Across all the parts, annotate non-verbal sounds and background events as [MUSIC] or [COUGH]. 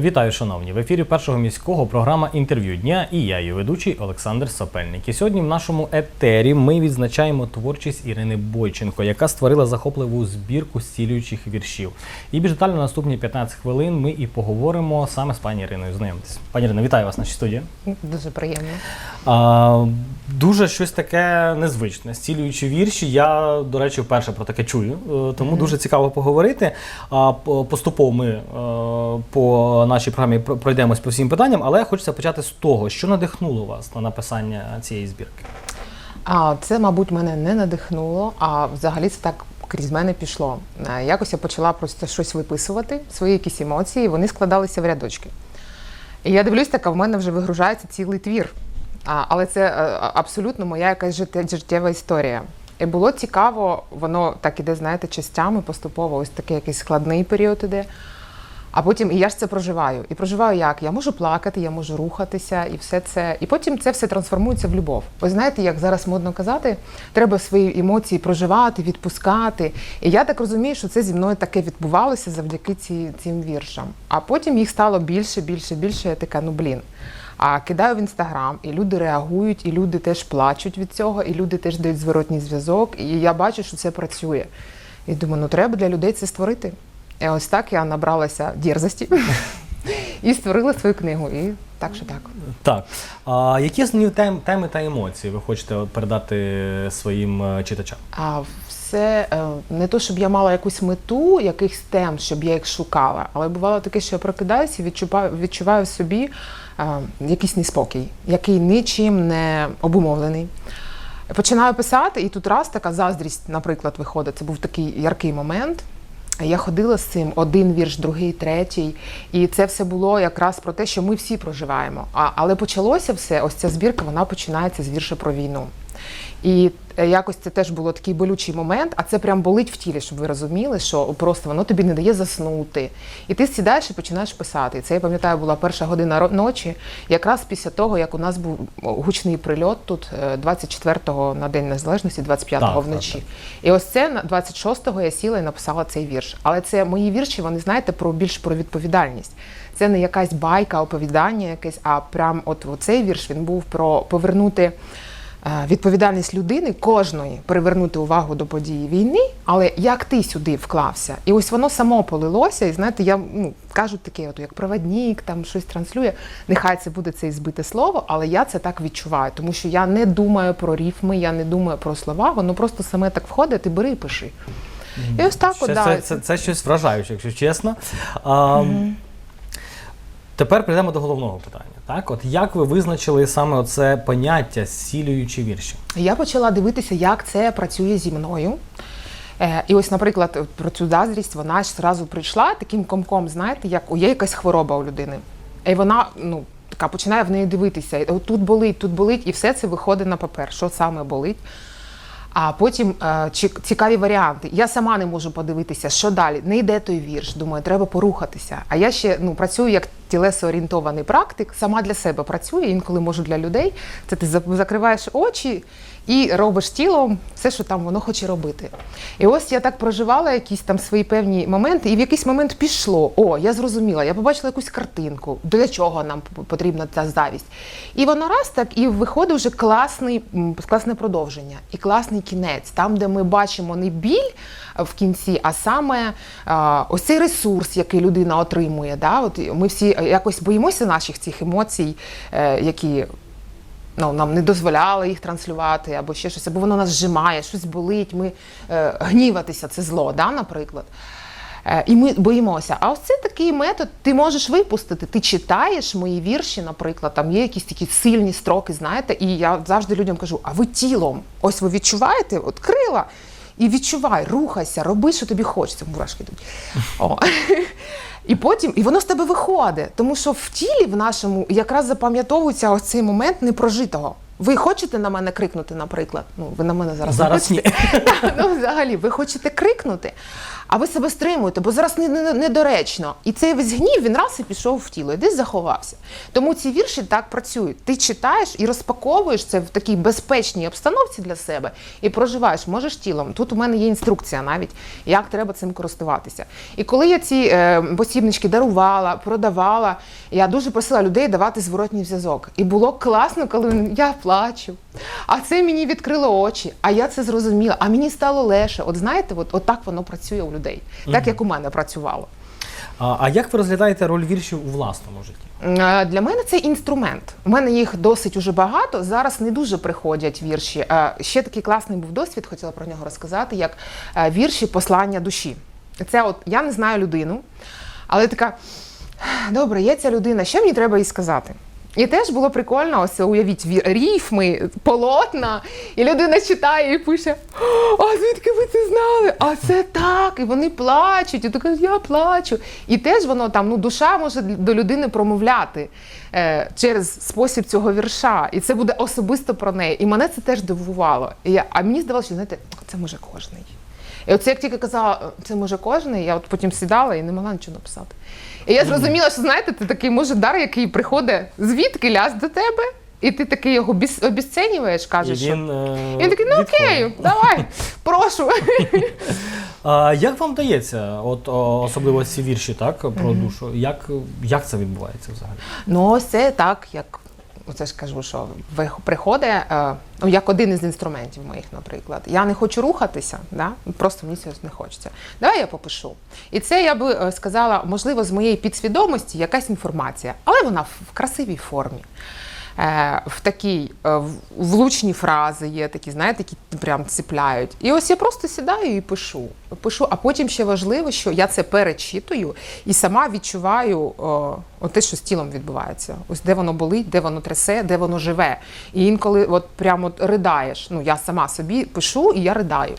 Вітаю, шановні! В ефірі першого міського програма інтерв'ю дня і я, її ведучий Олександр Сапельник. І сьогодні в нашому етері ми відзначаємо творчість Ірини Бойченко, яка створила захопливу збірку зцілюючих віршів. І більш детально наступні 15 хвилин ми і поговоримо саме з пані Іриною. Знайомтесь. Пані Ірино, вітаю вас в нашій студії. Дуже приємно. А, дуже щось таке незвичне. Зцілюючі вірші. Я, до речі, вперше про таке чую, е, тому дуже цікаво поговорити. А, поступово ми е, по нашій програмі пройдемось по всім питанням, але хочеться почати з того, що надихнуло вас на написання цієї збірки. А це, мабуть, мене не надихнуло, а взагалі це так крізь мене пішло. Е, Якось я почала просто щось виписувати, свої якісь емоції, вони складалися в рядочки. І я дивлюсь, така в мене вже вигружається цілий твір. А, але це е, абсолютно моя якась життєва історія. І було цікаво, воно так іде, знаєте, частями поступово, ось такий якийсь складний період іде. А потім і я ж це проживаю. І проживаю як? Я можу плакати, я можу рухатися, і все це. І потім це все трансформується в любов. Ви знаєте, як зараз модно казати, треба свої емоції проживати, відпускати. І я так розумію, що це зі мною таке відбувалося завдяки ці, цим віршам. А потім їх стало більше, більше, більше. Я така, ну блін. А кидаю в інстаграм, і люди реагують, і люди теж плачуть від цього, і люди теж дають зворотній зв'язок. І я бачу, що це працює. І думаю, ну треба для людей це створити. І ось так я набралася дерзості [LAUGHS] і створила свою книгу. І так що так. Так, а які основні тем, теми та емоції ви хочете передати своїм е, читачам? А все е, не то, щоб я мала якусь мету, якихось тем, щоб я їх шукала, але бувало таке, що я прокидаюся і відчуваю, відчуваю в собі е, якийсь неспокій, який нічим не обумовлений. Починаю писати, і тут раз така заздрість, наприклад, виходить. Це був такий яркий момент. Я ходила з цим один вірш, другий, третій. І це все було якраз про те, що ми всі проживаємо. А, але почалося все, ось ця збірка, вона починається з вірша про війну. І е, якось це теж було такий болючий момент, а це прям болить в тілі, щоб ви розуміли, що просто воно тобі не дає заснути. І ти сідаєш і починаєш писати. І це я пам'ятаю, була перша година ночі, якраз після того, як у нас був гучний прильот тут е, 24-го на День Незалежності, 25-го Так, так, вночі. так. І ось це на 26-го я сіла і написала цей вірш. Але це мої вірші, вони знаєте, про більш про відповідальність. Це не якась байка, оповідання якесь, а прям от цей вірш він був про повернути. Е, Відповідальність людини кожної привернути увагу до події війни, але як ти сюди вклався, і ось воно само полилося. І знаєте, я ну кажуть таке, от як проводник, там щось транслює. Нехай це буде це і збите слово, але я це так відчуваю, тому що я не думаю про рифми, я не думаю про слова, воно просто саме так входить, ти бери і пиши. І ось так, Це, от, да, це, це, це щось вражаюче, якщо чесно. А, Тепер прийдемо до головного питання. Так, от як ви визначили саме оце поняття зцілюючі вірші? Я почала дивитися, як це працює зі мною. Е, і ось, наприклад, про цю заздрість вона ж зразу прийшла таким комком, знаєте, як о, є якась хвороба у людини. І вона ну, така починає в неї дивитися. Тут болить, тут болить, і все це виходить на папер, що саме болить. А потім е, цікаві варіанти. Я сама не можу подивитися, що далі. Не йде той вірш. Думаю, треба порухатися. А я ще ну, працюю як тілесоорієнтований практик, сама для себе працюю, інколи можу для людей. Це ти закриваєш очі і робиш тілом все, що там воно хоче робити. І ось я так проживала якісь там свої певні моменти, і в якийсь момент пішло. О, я зрозуміла, я побачила якусь картинку, для чого нам потрібна ця завість. І воно раз так і виходить вже класний, класне продовження і класний кінець, там, де ми бачимо не біль в кінці, а саме а, ось цей ресурс, який людина отримує. Да? От ми всі якось боїмося наших цих емоцій, е, які ну, нам не дозволяли їх транслювати, або ще щось, або воно нас зжимає, щось болить, ми е, гніватися, це зло, да, наприклад. Е, і ми боїмося. А ось це такий метод, ти можеш випустити. Ти читаєш мої вірші, наприклад, там є якісь такі сильні строки, знаєте, і я завжди людям кажу: а ви тілом, ось ви відчуваєте, от крила. І відчувай, рухайся, роби, що тобі хочеться. Мурашки йдуть. І потім, і воно з тебе виходить, тому що в тілі в нашому якраз запам'ятовується ось цей момент непрожитого. Ви хочете на мене крикнути, наприклад? Ну, ви на мене зараз, не Зараз ні. [LAUGHS] ну, взагалі, ви хочете крикнути. А ви себе стримуєте, бо зараз не- не- недоречно. І цей весь гнів він раз і пішов в тіло, і десь заховався. Тому ці вірші так працюють. Ти читаєш і розпаковуєш це в такій безпечній обстановці для себе і проживаєш, можеш тілом. Тут у мене є інструкція навіть, як треба цим користуватися. І коли я ці е, посібнички дарувала, продавала, я дуже просила людей давати зворотній зв'язок. І було класно, коли я плачу. А це мені відкрило очі, а я це зрозуміла. А мені стало легше. От знаєте, от, от так воно працює у людей, так як у мене працювало. А, а як ви розглядаєте роль віршів у власному житті? Е, Для мене це інструмент. У мене їх досить уже багато. Зараз не дуже приходять вірші. Е, Ще такий класний був досвід, хотіла про нього розказати, як е, вірші послання душі. Це от я не знаю людину, але така добре, є ця людина, що мені треба їй сказати? І теж було прикольно, ось уявіть ріфми, полотна, і людина читає і пише: А звідки ви це знали? А це так. І вони плачуть. І кажеш, я плачу. І теж воно там, ну, душа може до людини промовляти е, через спосіб цього вірша. І це буде особисто про неї. І мене це теж дивувало. І я, а мені здавалося, що знаєте, це може кожний. І оце як тільки казала, це може кожен, я от потім сідала і не могла нічого написати. І я зрозуміла, що знаєте, це такий може дар, який приходить звідки ляз до тебе, і ти такий його біс- обіцінюєш, кажеш. І що... він, е, І він такий, ну окей, давай, [LAUGHS] прошу. А, як вам дається, от о, особливо ці вірші, так, про душу? Як, як це відбувається взагалі? Ну, ось це так, як оце ж кажу, що приходить, е, ну, як один із інструментів моїх, наприклад. Я не хочу рухатися, да? просто мені цього не хочеться. Давай я попишу. І це я би е, сказала, можливо, з моєї підсвідомості якась інформація, але вона в в красивій формі. Е, В такій е, влучні фрази є такі, знаєте, які прям ціпляють. І ось я просто сідаю і пишу. Пишу, а потім ще важливо, що я це перечитую і сама відчуваю о, те, що з тілом відбувається. Ось де воно болить, де воно трясе, де воно живе. І інколи от прямо ридаєш. Ну я сама собі пишу і я ридаю.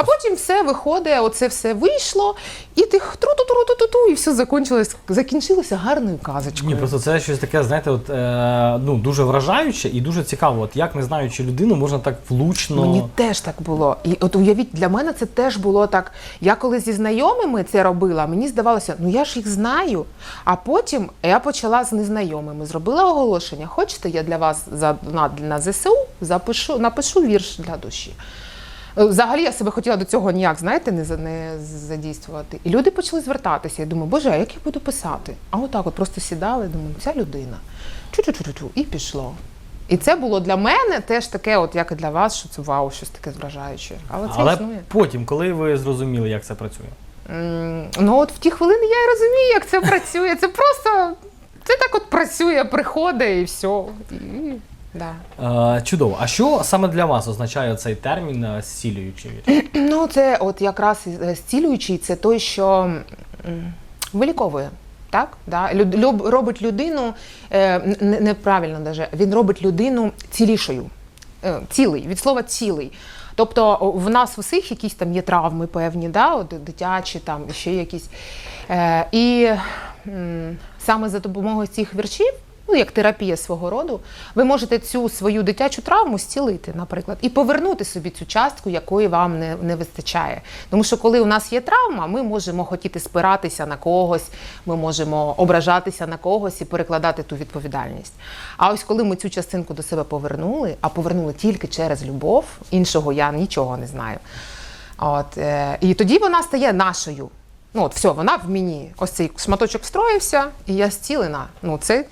А потім все виходить, оце все вийшло, і ти тру-ту-тру-ту-ту, і все закінчилось, закінчилося гарною казочкою. Ні, просто це щось таке, знаєте, от, е, ну, дуже вражаюче і дуже цікаво. От як не знаючи людину, можна так влучно. Мені теж так було. І от уявіть, для мене це теж було так. Я коли зі знайомими це робила, мені здавалося, ну я ж їх знаю. А потім я почала з незнайомими, зробила оголошення. Хочете, я для вас за на, на ЗСУ запишу, напишу вірш для душі. Е, Взагалі я себе хотіла до цього ніяк, знаєте, не, не задійствувати. І люди почали звертатися. Я думаю, боже, а як я буду писати? А отак от просто сідали, думаю, ця людина. Чу-чу-чу-чу, і пішло. І це було для мене теж таке, от як і для вас, що це вау, щось таке вражаюче. Але це Але існує. потім, коли ви зрозуміли, як це працює? М, Ну от в ті хвилини я і розумію, як це працює. Це просто це так от працює, приходить і все. І, да. Е, чудово. А що саме для вас означає цей термін е, зцілюючий? Ну, це от якраз е, зцілюючий, це той, що виліковує. Так, да? Люб- робить людину е, неправильно даже, він робить людину цілішою. Е, цілий, від слова цілий. Тобто в нас у всіх якісь там є травми певні, да? от, дитячі, там ще якісь. Е, і м, саме за допомогою цих віршів, ну як терапія свого роду, ви можете цю свою дитячу травму зцілити, наприклад, і повернути собі цю частку, якої вам не, не вистачає. Тому що коли у нас є травма, ми можемо хотіти спиратися на когось, ми можемо ображатися на когось і перекладати ту відповідальність. А ось коли ми цю частинку до себе повернули, а повернули тільки через любов, іншого я нічого не знаю. От, е, і тоді вона стає нашою. Ну, от все, вона в мені. Ось цей шматочок встроївся, і я зцілена. Ну, це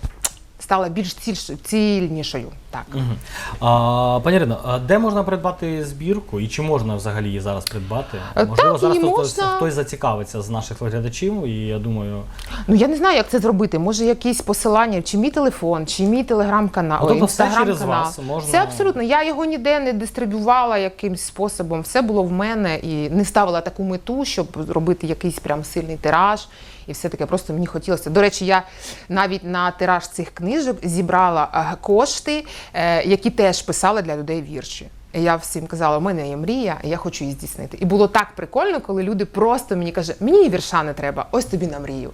стала більш цільш- цільнішою. Так. Мгм. А, пані Ірино, а де можна придбати збірку і чи можна взагалі її зараз придбати? Е, Можливо, так, зараз хтось, можна. хтось зацікавиться з наших глядачів, і я думаю, Ну я не знаю, як це зробити. Може, якісь посилання, чи мій телефон, чи мій телеграм-канал, Ну, тобто все через вас можна- Все абсолютно. Я його ніде не дистрибювала якимсь способом. Все було в мене і не ставила таку мету, щоб робити якийсь прям сильний тираж. І все таке просто мені хотілося. До речі, я навіть на тираж цих книжок зібрала е, кошти, е, які теж писала для людей вірші. Я всім казала, у мене є мрія, я хочу її здійснити. І було так прикольно, коли люди просто мені кажуть, мені вірша не треба, ось тобі на мрію.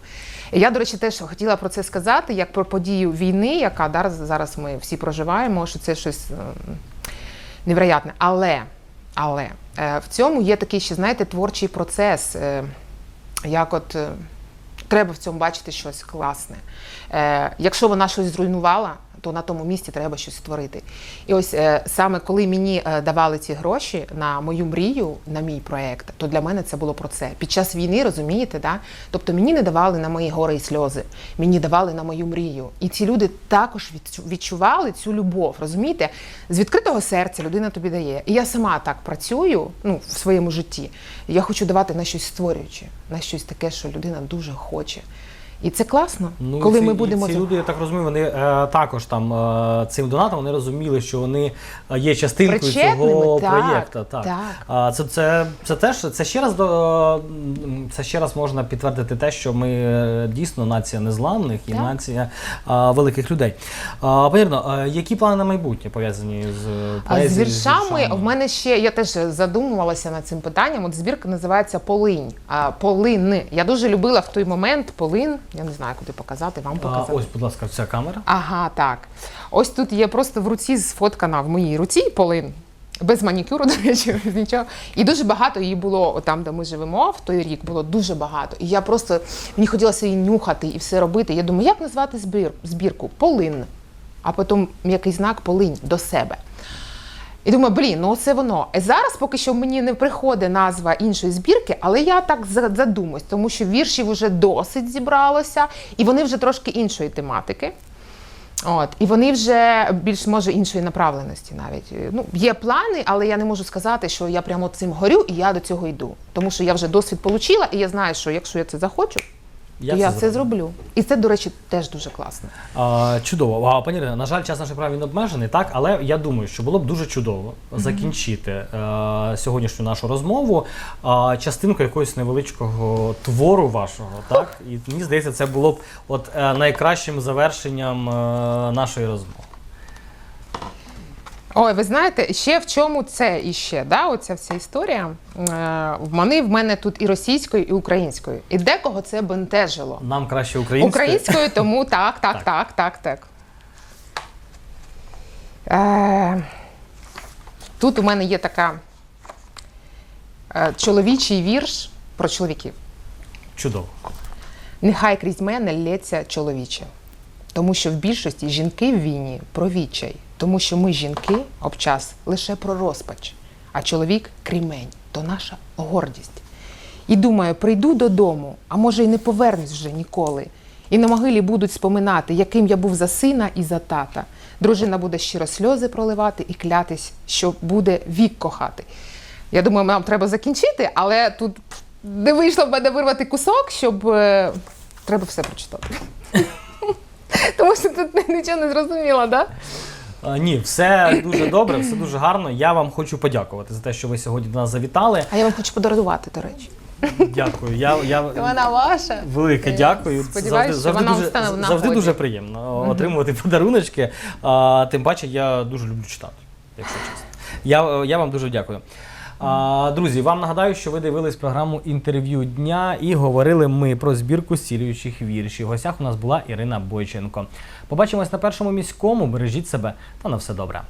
І я, до речі, теж хотіла про це сказати, як про подію війни, яка да, зараз ми всі проживаємо, що це щось ем, невероятне. Але, але е, в цьому є такий ще, знаєте, творчий процес. Як от треба в цьому бачити щось класне. Е, якщо вона щось зруйнувала, то на тому місці треба щось створити. І ось е, саме коли мені е, давали ці гроші на мою мрію, на мій проект, то для мене це було про це. Під час війни, розумієте, да? тобто мені не давали на мої гори і сльози, мені давали на мою мрію. І ці люди також відчу- відчували цю любов. Розумієте? З відкритого серця людина тобі дає. І я сама так працюю ну, в своєму житті. Я хочу давати на щось створююче, на щось таке, що людина дуже хоче. І це класно, Ну, коли ці, ми і будемо ці за- люди, я так розумію, вони е, також там е, цим донатом вони розуміли, що вони е, є частинкою цього так, проєкту. Так. так. А це, це, це теж це ще раз до це ще раз можна підтвердити те, що ми е, дійсно нація незламних і Так. нація а, великих людей. А, пані Ірино, які плани на майбутнє пов'язані з е, А з віршами в мене ще я теж задумувалася над цим питанням. От збірка називається Полинь. А, Полин. Я дуже любила в той момент полин. Я не знаю, куди показати, вам А, показати. ось, будь ласка, ця камера. Ага, так. Ось тут є просто в руці сфоткана в моїй руці полин. Без манікюру, [LAUGHS] до речі, без нічого. І дуже багато її було там, де ми живемо, в той рік було дуже багато. І я просто мені хотілося її нюхати і все робити. Я думаю, як назвати збір, збірку? Полин. А потім м'який знак полинь до себе. І думаю, блін, ну це воно. Зараз поки що мені не приходить назва іншої збірки, але я так за- задумуюсь, тому що віршів вже досить зібралося, і вони вже трошки іншої тематики. От, і вони вже більш може іншої направленості навіть. Ну, є плани, але я не можу сказати, що я прямо цим горю і я до цього йду. Тому що я вже досвід отримала, і я знаю, що якщо я це захочу, то я це зроблю. І це, до речі, теж дуже класно. А, чудово. А, пані Ірино, на жаль, час наших прав він обмежений, так, але я думаю, що було б дуже чудово закінчити е, сьогоднішню нашу розмову а, частинкою якогось невеличкого твору вашого. Так? І мені здається, це було б от, е, найкращим завершенням а, нашої розмови. Ой, ви знаєте, ще в чому це іще, да, оця вся історія. Е, Вони в мене тут і російською, і українською. І декого це бентежило. Нам краще українською. Українською, тому [LAUGHS] так, так, так, так, так. Е, тут у мене є така е, чоловічий вірш про чоловіків. Чудово. Нехай крізь мене лється чоловіче. Тому що в більшості жінки в війні про відчай, тому що ми жінки обчас лише про розпач, а чоловік крімень то наша гордість. І думаю, прийду додому, а може й не повернусь вже ніколи. І на могилі будуть споминати, яким я був за сина і за тата. Дружина буде щиро сльози проливати і клятись, що буде вік кохати. Я думаю, нам треба закінчити, але тут не вийшло в мене вирвати кусок, щоб е, треба все прочитати. Тому що тут нічого не зрозуміло, так? Ні, все дуже добре, все дуже гарно. Я вам хочу подякувати за те, що ви сьогодні до нас завітали. А я вам хочу подарувати, до речі. Дякую. Я, я, Вона ваша. Велике Е, дякую. сподіваюсь, завжди, вона дуже, встане в завжди нагоді. дуже приємно отримувати подаруночки. А, тим паче я дуже люблю читати, якщо чесно. Я, я вам дуже дякую. Друзі, вам нагадаю, що ви дивились програму інтерв'ю дня і говорили ми про збірку зцілюючих віршів. В гостях у нас була Ірина Бойченко. Побачимось на першому міському. Бережіть себе та на все добре.